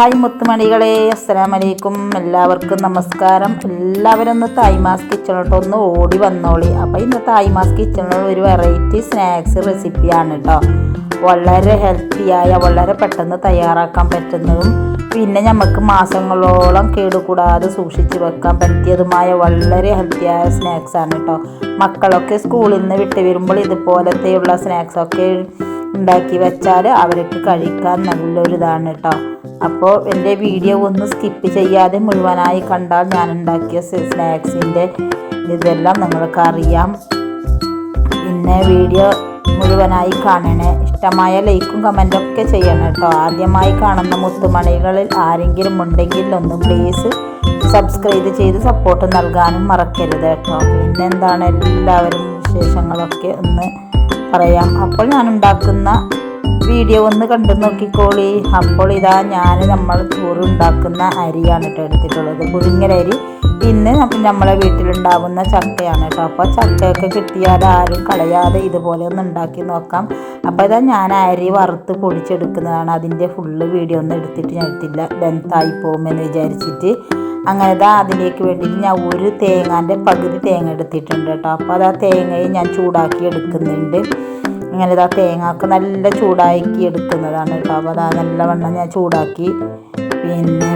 Hi മുത്തുമണികളെ അസ്സലാം വലൈക്കും എല്ലാവർക്കും നമസ്കാരം. എല്ലാവരും ഒന്ന് തായ്മാസ് കിച്ചണിലോട്ട് ഒന്ന് ഓടി വന്നോളി. അപ്പോൾ ഇന്ന് തായ്മാസ് കിച്ചണിൽ ഒരു വെറൈറ്റി സ്നാക്സ് റെസിപ്പിയാണ് കേട്ടോ വളരെ ഹെൽത്തിയായ വളരെ പെട്ടെന്ന് തയ്യാറാക്കാൻ പറ്റുന്നതും പിന്നെ നമുക്ക് മാസങ്ങളോളം കേടുകൂടാതെ സൂക്ഷിച്ച് വെക്കാൻ പറ്റിയതുമായ വളരെ ഹെൽത്തിയായ സ്നാക്സാണ് കേട്ടോ മക്കളൊക്കെ സ്കൂളിൽ നിന്ന് വിട്ട് വരുമ്പോൾ ഇതുപോലത്തെയുള്ള സ്നാക്സൊക്കെ ഉണ്ടാക്കി വെച്ചാൽ അവർക്ക് കഴിക്കാൻ നല്ലൊരു ഇതാണ് കേട്ടോ അപ്പോൾ എന്റെ വീഡിയോ ഒന്ന് സ്കിപ്പ് ചെയ്യാതെ മുഴുവനായി കണ്ടാൽ ഞാൻ ഉണ്ടാക്കിയ സ്നാക്സിന്റെ ഇതെല്ലാം നിങ്ങൾക്ക് അറിയാം. പിന്നെ വീഡിയോ മുഴുവനായി കാണണേ. ഇഷ്ടമായ ലൈക്കും കമന്റും ഒക്കെ ചെയ്യണം കേട്ടോ ആദ്യമായി കാണുന്ന മുത്തുമണികളിൽ ആരെങ്കിലും ഉണ്ടെങ്കിൽ ഒന്ന് പ്ലീസ് സബ്സ്ക്രൈബ് ചെയ്ത് സപ്പോർട്ട് നൽകാനും മറക്കരുത് കേട്ടോ പിന്നെന്താണ് എല്ലാവരും വിശേഷങ്ങളൊക്കെ ഒന്ന് പറയാം. അപ്പോൾ ഞാൻ ഉണ്ടാക്കുന്ന വീഡിയോ ഒന്ന് കണ്ടു നോക്കിക്കോളി. അപ്പോൾ ഇതാ ഞാൻ നമ്മൾ ചോറ് ഉണ്ടാക്കുന്ന അരിയാണ് കേട്ടോ എടുത്തിട്ടുള്ളത്. പുഴുങ്ങലരി പിന്നെ നമ്മ- നമ്മളെ വീട്ടിലുണ്ടാവുന്ന ചക്കയാണ് കേട്ടോ. അപ്പോൾ ചക്കയൊക്കെ കിട്ടിയാൽ ആരും കളയാതെ ഇതുപോലെ ഒന്ന് ഉണ്ടാക്കി നോക്കാം. അപ്പോൾ ഇതാ ഞാൻ അരി വറുത്ത് പൊടിച്ചെടുക്കുന്നതാണ്. അതിന്റെ ഫുള്ള് വീഡിയോ ഒന്നും എടുത്തിട്ട് ഞാൻ എടുത്തില്ല. ലെങ്ത്തായി പോകുമെന്ന് വിചാരിച്ചിട്ട്. അങ്ങനെ ഇതാ അതിലേക്ക് വേണ്ടിയിട്ട് ഞാൻ ഒരു തേങ്ങാന്റെ പകുതി തേങ്ങ എടുത്തിട്ടുണ്ട് കേട്ടോ. അപ്പോൾ അത് ആ തേങ്ങയെ ഞാൻ ചൂടാക്കി എടുക്കുന്നുണ്ട്. അങ്ങനെ ഇതാ തേങ്ങക്ക് നല്ല ചൂടാക്കി എടുക്കുന്നതാണ് കേട്ടോ. അപ്പോൾ അതാ നല്ലവണ്ണം ഞാൻ ചൂടാക്കി. പിന്നെ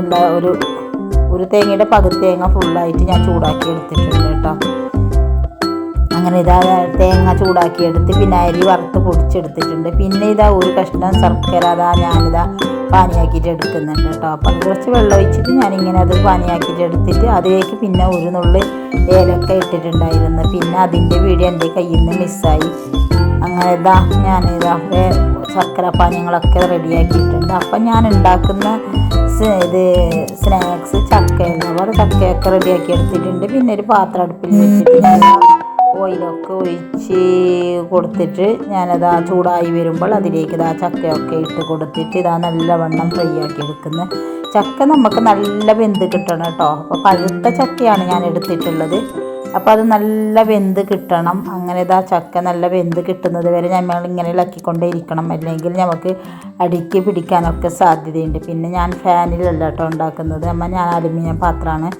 എല്ലാ ഒരു ഒരു തേങ്ങയുടെ പകുതി തേങ്ങ ഫുള്ളായിട്ട് ഞാൻ ചൂടാക്കി എടുത്തിട്ടുണ്ട് കേട്ടോ. അങ്ങനെ ഇതാ തേങ്ങ ചൂടാക്കി എടുത്ത് പിന്നെ അരി വറുത്ത് പൊടിച്ചെടുത്തിട്ടുണ്ട്. പിന്നെ ഇതാ ഒരു കഷ്ണം ശർക്കര അതാ ഞാനിതാ പാനിയാക്കിയിട്ട് എടുക്കുന്നുണ്ട് കേട്ടോ. അപ്പം കുറച്ച് വെള്ളം ഒഴിച്ചിട്ട് ഞാനിങ്ങനെ അത് പാനിയാക്കിയിട്ട് എടുത്തിട്ട് അതിലേക്ക് പിന്നെ ഒരു നുള്ളി ഏലക്ക ഇട്ടിട്ടുണ്ടായിരുന്നു. പിന്നെ അതിന്റെ വീഡിയോ എന്റെ കയ്യിൽ നിന്ന് മിസ്സായി അങ്ങനെ ഇതാ ഞാൻ ഇതാ ശർക്കര പാനീയങ്ങളൊക്കെ റെഡിയാക്കിയിട്ടുണ്ട്. അപ്പം ഞാൻ ഉണ്ടാക്കുന്ന ഇത് സ്നാക്സ് ചക്കയാണ് അപ്പോൾ അത് ചക്കയൊക്കെ റെഡിയാക്കി എടുത്തിട്ടുണ്ട്. പിന്നെ ഒരു പാത്രം അടുപ്പിൽ വെച്ചിട്ട് ഞാൻ ഓയിലൊക്കെ ഒഴിച്ച് കൊടുത്തിട്ട് ഞാനത് ആ ചൂടായി വരുമ്പോൾ അതിലേക്ക് ഇതാ ചക്കയൊക്കെ ഇട്ട് കൊടുത്തിട്ട് ഇതാ നല്ലവണ്ണം ഫ്രൈ ആക്കി എടുക്കുന്നത് ചക്ക നമുക്ക് നല്ല വെന്ത് കിട്ടണം കേട്ടോ. അപ്പോൾ പഴുത്ത ചക്കയാണ് ഞാൻ എടുത്തിട്ടുള്ളത്. അപ്പോൾ അത് നല്ല വെന്ത് കിട്ടണം. അങ്ങനെ ഇതാ ചക്ക നല്ല വെന്ത് കിട്ടുന്നത് വരെ നമ്മൾ ഇങ്ങനെ ഇളക്കിക്കൊണ്ടേ ഇരിക്കണം അല്ലെങ്കിൽ നമുക്ക് അടിക്ക് പിടിക്കാനൊക്കെ സാധ്യതയുണ്ട്. പിന്നെ ഞാൻ ഫാനിലല്ല കേട്ടോ ഉണ്ടാക്കുന്നത്. അമ്മ ഞാൻ അലുമിനിയം പാത്രമാണ്.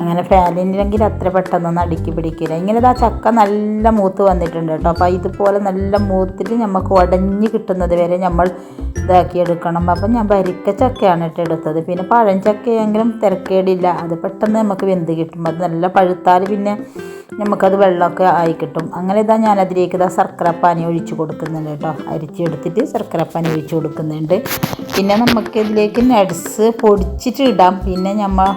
അങ്ങനെ ഫാനില്ലെങ്കിൽ അത്ര പെട്ടെന്നൊന്നും അടുക്കി പിടിക്കില്ല. ഇങ്ങനെ ഇതാ ചക്ക നല്ല മൂത്ത് വന്നിട്ടുണ്ട് കേട്ടോ അപ്പോൾ ഇതുപോലെ നല്ല മൂത്തിൽ നമുക്ക് ഉടഞ്ഞ് കിട്ടുന്നത് വരെ നമ്മൾ ഇതാക്കി എടുക്കണം അപ്പം ഞാൻ വരിക്ക ചക്കയാണ് ഇട്ട് എടുത്തത്. പിന്നെ പഴം ചക്കയെങ്കിലും തിരക്കേടില്ല. അത് പെട്ടെന്ന് നമുക്ക് വെന്ത് കിട്ടും. അത് നല്ല പഴുത്താൽ പിന്നെ നമുക്കത് വെള്ളമൊക്കെ ആയി കിട്ടും. അങ്ങനെ ഇതാ ഞാൻ അതിലേക്ക് ഇതാ ശർക്കര പാനി ഒഴിച്ച് കൊടുക്കുന്നുണ്ട് കേട്ടോ. അരിച്ചെടുത്തിട്ട് ശർക്കര പാനി ഒഴിച്ച് കൊടുക്കുന്നുണ്ട്. പിന്നെ നമുക്ക് ഇതിലേക്ക് നട്സ് പൊടിച്ചിട്ട് ഇടാം പിന്നെ നമ്മൾ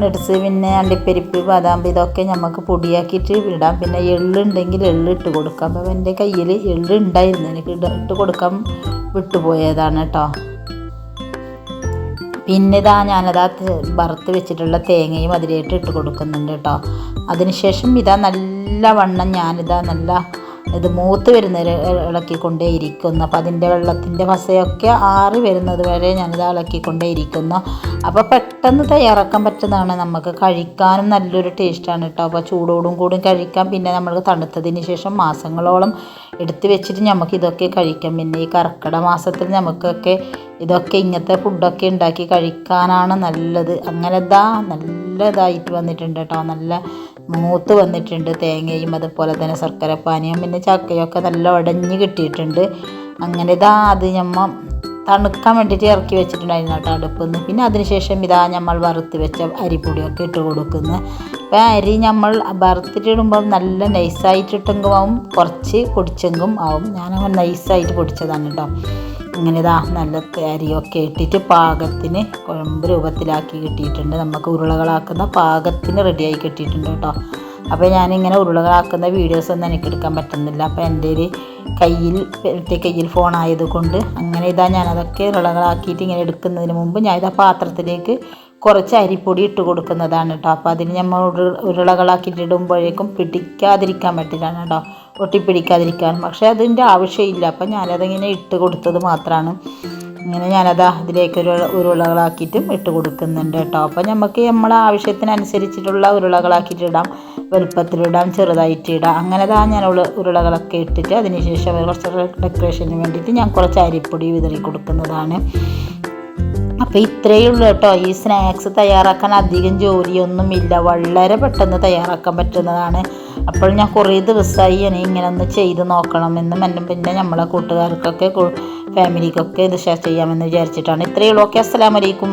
നട്സ് പിന്നെ അണ്ടിപ്പരിപ്പ് ബാദാം ഇതൊക്കെ നമുക്ക് പൊടിയാക്കിയിട്ട് ഇടാം. പിന്നെ എള്ളുണ്ടെങ്കിൽ എള്ള് ഇട്ട് കൊടുക്കാം. അപ്പോൾ എന്റെ കയ്യിൽ എള്ള് ഉണ്ടായിരുന്നു എനിക്ക് ഇട്ട് കൊടുക്കാൻ വിട്ടുപോയതാണ് കേട്ടോ പിന്നെ ഇതാ ഞാനതാ വറുത്ത് വെച്ചിട്ടുള്ള തേങ്ങയും അതിലേക്ക് ഇട്ട് കൊടുക്കുന്നുണ്ട് കേട്ടോ അതിനുശേഷം ഇതാ നല്ല വണ്ണം ഞാനിതാ നല്ല ഇത് മൂത്ത് വരുന്നവരെ ഇളക്കിക്കൊണ്ടേ ഇരിക്കുന്നു അപ്പോൾ അതിന്റെ വെള്ളത്തിന്റെ പസയൊക്കെ ആറി വരുന്നത് വരെ ഞാനിത് ഇളക്കിക്കൊണ്ടേ ഇരിക്കുന്നു അപ്പോൾ പെട്ടെന്ന് തയ്യാറാക്കാൻ പറ്റുന്നതാണ് നമുക്ക് കഴിക്കാനും നല്ലൊരു ടേസ്റ്റാണ് കേട്ടോ അപ്പോൾ ചൂടോടും കൂടും കഴിക്കാം. പിന്നെ നമ്മൾ തണുത്തതിന് ശേഷം മാസങ്ങളോളം എടുത്തു വെച്ചിട്ട് നമുക്ക് ഇതൊക്കെ കഴിക്കാം. പിന്നെ ഈ കർക്കിട മാസത്തിൽ നമുക്കൊക്കെ ഇതൊക്കെ ഇങ്ങനത്തെ ഫുഡൊക്കെ ഉണ്ടാക്കി കഴിക്കാനാണ് നല്ലത്. അങ്ങനെ ഇതാ നല്ലതായിട്ട് വന്നിട്ടുണ്ട് കേട്ടോ നല്ല മൂത്ത് വന്നിട്ടുണ്ട് തേങ്ങയും അതുപോലെ തന്നെ ശർക്കര പാനിയും പിന്നെ ചക്കയൊക്കെ നല്ല ഉടഞ്ഞ് കിട്ടിയിട്ടുണ്ട്. അങ്ങനെ ഇതാ അത് ഞമ്മ തണുക്കാൻ വേണ്ടിയിട്ട് ഇറക്കി വെച്ചിട്ടുണ്ടായിരുന്നു കേട്ടോ അടുപ്പിൽ നിന്ന് പിന്നെ അതിനുശേഷം ഇതാ നമ്മൾ വറുത്ത് വെച്ച അരിപ്പൊടിയൊക്കെ ഇട്ട് കൊടുക്കുന്നു. അപ്പോൾ അരി നമ്മൾ വറുത്തിട്ടിടുമ്പോൾ നല്ല നൈസായിട്ടിട്ടെങ്കിലും ആവും കുറച്ച് പൊടിച്ചെങ്കും ആവും. ഞാനങ്ങനെ നൈസായിട്ട് പൊടിച്ചതാണ് കേട്ടോ. ഇങ്ങനെ ഇതാ നല്ല അരിയൊക്കെ ഇട്ടിട്ട് പാകത്തിന് കുഴമ്പ് രൂപത്തിലാക്കി കിട്ടിയിട്ടുണ്ട്. നമുക്ക് ഉരുളകളാക്കുന്ന പാകത്തിന് റെഡിയായി കിട്ടിയിട്ടുണ്ട് കേട്ടോ. അപ്പോൾ ഞാനിങ്ങനെ ഉരുളകളാക്കുന്ന വീഡിയോസ് ഒന്നും എനിക്ക് എടുക്കാൻ പറ്റുന്നില്ല. അപ്പോൾ എന്റെ ഒരു കയ്യിൽ പെട്ടി കയ്യിൽ ഫോൺ ആയതുകൊണ്ട് അങ്ങനെ ഇതാ ഞാനതൊക്കെ ഉരുളകളാക്കിയിട്ട് ഇങ്ങനെ എടുക്കുന്നതിന് മുമ്പ് ഞാൻ ഇതാ പാത്രത്തിലേക്ക് കുറച്ച് അരിപ്പൊടി ഇട്ട് കൊടുക്കുന്നതാണ് കേട്ടോ. അപ്പോൾ അതിന് നമ്മൾ ഉരുള ഉരുളകളാക്കിയിട്ട് ഇടുമ്പോഴേക്കും പിടിക്കാതിരിക്കാൻ പറ്റില്ല കേട്ടോ. ഒട്ടിപ്പിടിക്കാതിരിക്കാൻ പക്ഷേ അതിന്റെ ആവശ്യമില്ല. അപ്പം ഞാനതിങ്ങനെ ഇട്ട് കൊടുത്തത് മാത്രമാണ് ഇങ്ങനെ ഞാനത് അതിലേക്ക് ഒരു ഉരുളകളാക്കിയിട്ടും ഇട്ട് കൊടുക്കുന്നുണ്ട് കേട്ടോ. അപ്പോൾ നമുക്ക് നമ്മളെ ആവശ്യത്തിനനുസരിച്ചിട്ടുള്ള ഉരുളകളാക്കിയിട്ട് ഇടാം. വലുപ്പത്തിലിടാം ചെറുതായിട്ട് ഇടാം. അങ്ങനെ താ ഞാൻ ഉരുളകളൊക്കെ ഇട്ടിട്ട് അതിനുശേഷം കുറച്ച് ഡെക്കറേഷന് വേണ്ടിയിട്ട് ഞാൻ കുറച്ച് അരിപ്പൊടി വിതറി കൊടുക്കുന്നതാണ്. അപ്പോൾ ഇത്രയേ ഉള്ളൂ കേട്ടോ. ഈ സ്നാക്സ് തയ്യാറാക്കാൻ അധികം ജോലിയൊന്നുമില്ല. വളരെ പെട്ടെന്ന് തയ്യാറാക്കാൻ പറ്റുന്നതാണ്. അപ്പോൾ ഞാൻ കുറേ ദിവസമായി ഇനി ഇങ്ങനെ ഒന്ന് ചെയ്ത് നോക്കണമെന്നും എന്നും പിന്നെ നമ്മളെ കൂട്ടുകാർക്കൊക്കെ ഫാമിലിക്കൊക്കെ ഇത് ഷെയർ ചെയ്യാമെന്ന് വിചാരിച്ചിട്ടാണ്. ഇത്രയേ ഉള്ളൂ. ഓക്കെ അസ്സലാമലൈക്കും